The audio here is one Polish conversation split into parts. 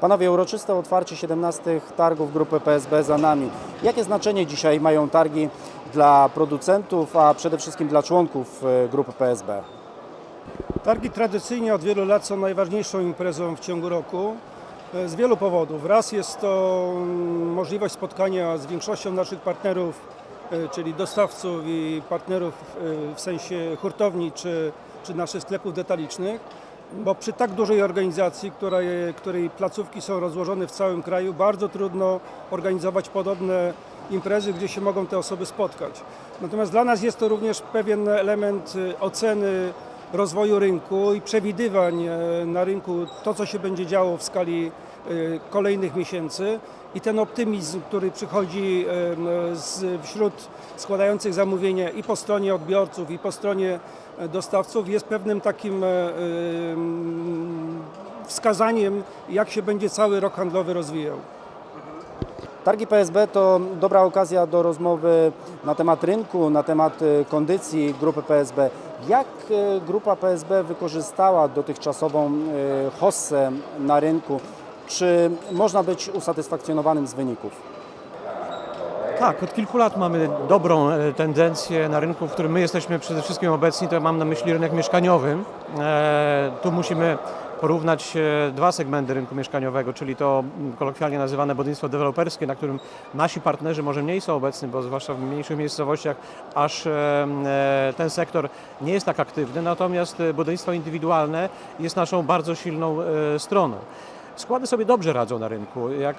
Panowie, uroczyste otwarcie 17 targów grupy PSB za nami. Jakie znaczenie dzisiaj mają targi dla producentów, a przede wszystkim dla członków e, grupy PSB? Targi tradycyjnie od wielu lat są najważniejszą imprezą w ciągu roku e, z wielu powodów. Raz jest to mm, możliwość spotkania z większością naszych partnerów, e, czyli dostawców i partnerów w sensie hurtowni czy, czy naszych sklepów detalicznych, bo przy tak dużej organizacji, której, której placówki są rozłożone w całym kraju, bardzo trudno organizować podobne imprezy, gdzie się mogą te osoby spotkać. Natomiast dla nas jest to również pewien element e, oceny rozwoju rynku i przewidywań e, na rynku to, co się będzie działo w skali kolejnych miesięcy i ten optymizm, który przychodzi z, wśród składających zamówienia i po stronie odbiorców, i po stronie e, dostawców jest pewnym takim e, wskazaniem, jak się będzie cały rok handlowy rozwijał. Targi PSB to dobra okazja do rozmowy na temat rynku, na temat e, kondycji grupy PSB. Jak grupa PSB wykorzystała dotychczasową hossę na rynku? Czy można być usatysfakcjonowanym z wyników? Tak, od kilku lat mamy dobrą e, tendencję na rynku, w którym my jesteśmy przede wszystkim obecni, to mam na myśli rynek mieszkaniowy. E, tu musimy porównać e, dwa segmenty rynku mieszkaniowego, czyli to m, kolokwialnie nazywane budownictwo deweloperskie, na którym nasi partnerzy może mniej są obecni, bo zwłaszcza w mniejszych miejscowościach aż ten sektor nie jest tak aktywny, natomiast budownictwo indywidualne jest naszą bardzo silną stroną. Składy sobie dobrze radzą na rynku. Jak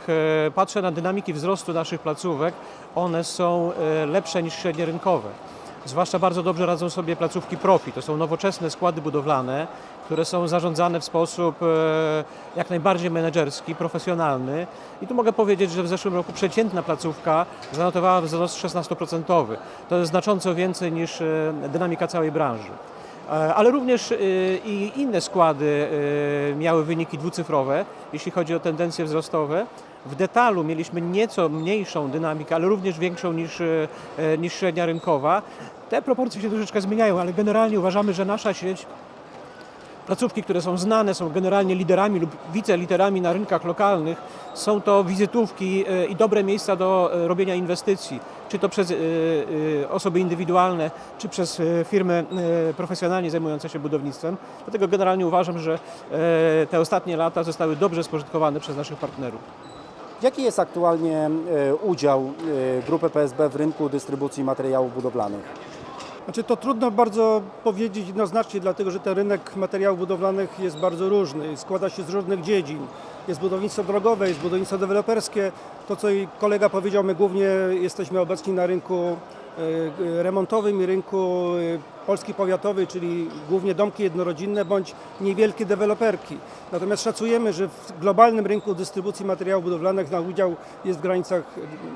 e, patrzę na dynamiki wzrostu naszych placówek, one są e, lepsze niż średnie rynkowe. Zwłaszcza bardzo dobrze radzą sobie placówki profi. To są nowoczesne składy budowlane, które są zarządzane w sposób e, jak najbardziej menedżerski, profesjonalny. I tu mogę powiedzieć, że w zeszłym roku przeciętna placówka zanotowała wzrost 16%. To jest znacząco więcej niż dynamika całej branży. E, Ale również e, i inne składy e, miały wyniki dwucyfrowe, jeśli chodzi o tendencje wzrostowe. W detalu mieliśmy nieco mniejszą dynamikę, ale również większą niż, niż średnia rynkowa. Te proporcje się troszeczkę zmieniają, ale generalnie uważamy, że nasza sieć placówki, które są znane, są generalnie liderami lub wiceliderami na rynkach lokalnych, są to wizytówki e, i dobre miejsca do e, robienia inwestycji, czy to przez e, osoby indywidualne, czy przez firmy profesjonalnie zajmujące się budownictwem. Dlatego generalnie uważam, że te ostatnie lata zostały dobrze spożytkowane przez naszych partnerów. Jaki jest aktualnie udział grupy PSB w rynku dystrybucji materiałów budowlanych? Znaczy to trudno bardzo powiedzieć jednoznacznie, dlatego że ten rynek materiałów budowlanych jest bardzo różny, składa się z różnych dziedzin. Jest budownictwo drogowe, jest budownictwo deweloperskie. To, co kolega powiedział, my głównie jesteśmy obecni na rynku remontowym i rynku e, Polski powiatowej, czyli głównie domki jednorodzinne bądź niewielkie deweloperki. Natomiast szacujemy, że w globalnym rynku dystrybucji materiałów budowlanych na udział jest w granicach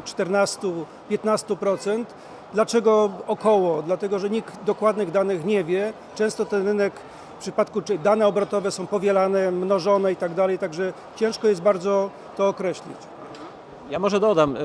14-15%. Dlaczego około? Dlatego, że nikt dokładnych danych nie wie. Często ten rynek w przypadku, czy dane obrotowe są powielane, mnożone i tak dalej, także ciężko jest bardzo to określić. Ja może dodam, e,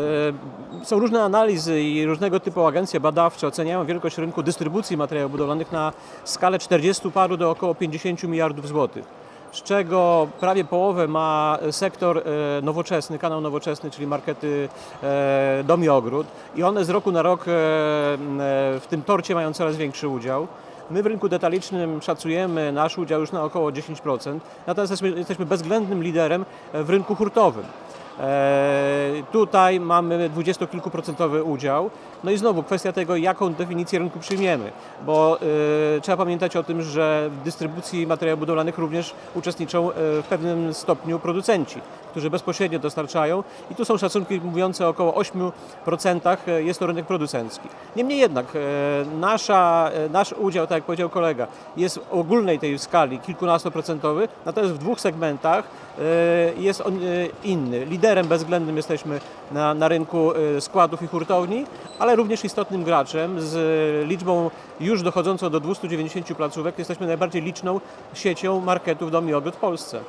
są różne analizy i różnego typu agencje badawcze oceniają wielkość rynku dystrybucji materiałów budowlanych na skalę 40 paru do około 50 miliardów złotych. Z czego prawie połowę ma sektor e, nowoczesny, kanał nowoczesny, czyli markety e, dom i ogród. I one z roku na rok w tym torcie mają coraz większy udział. My w rynku detalicznym szacujemy nasz udział już na około 10%, natomiast jesteśmy bezwzględnym liderem w rynku hurtowym. E, Tutaj mamy dwudziestokilkuprocentowy udział. No i znowu kwestia tego, jaką definicję rynku przyjmiemy, bo e, trzeba pamiętać o tym, że w dystrybucji materiałów budowlanych również uczestniczą e, w pewnym stopniu producenci, którzy bezpośrednio dostarczają i tu są szacunki mówiące o około 8% jest to rynek producencki. Niemniej jednak nasza, nasz udział, tak jak powiedział kolega, jest w ogólnej tej skali kilkunastoprocentowy, natomiast w dwóch segmentach jest on inny. Liderem bezwzględnym jesteśmy na, na rynku e, składów i hurtowni, ale również istotnym graczem z liczbą już dochodzącą do 290 placówek. Jesteśmy najbardziej liczną siecią marketów dom i ogród w Polsce.